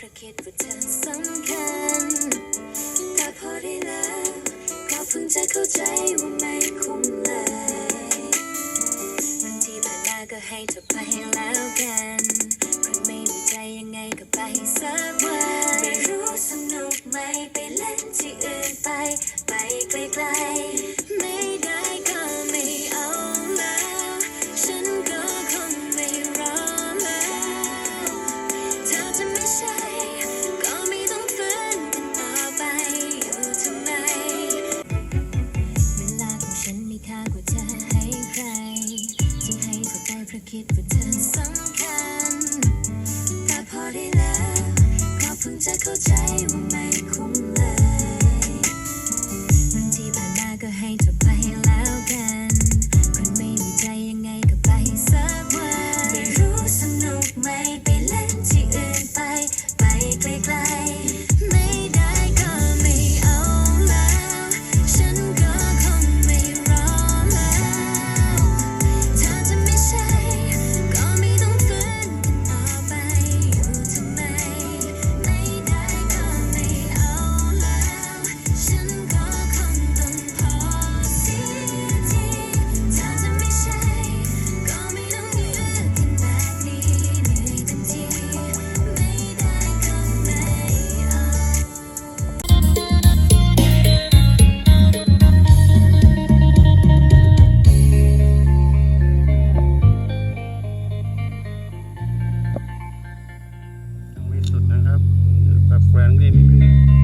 เพราะคิดว่าเธอสำคัญแต่พอได้แล้วก็เพิ่งจะเข้าใจว่าไม่คุ้มเลยบางทีผ่านมาก็ให้เธอไปแล้วกัน จะเข้าใจ แขวนนี่นี่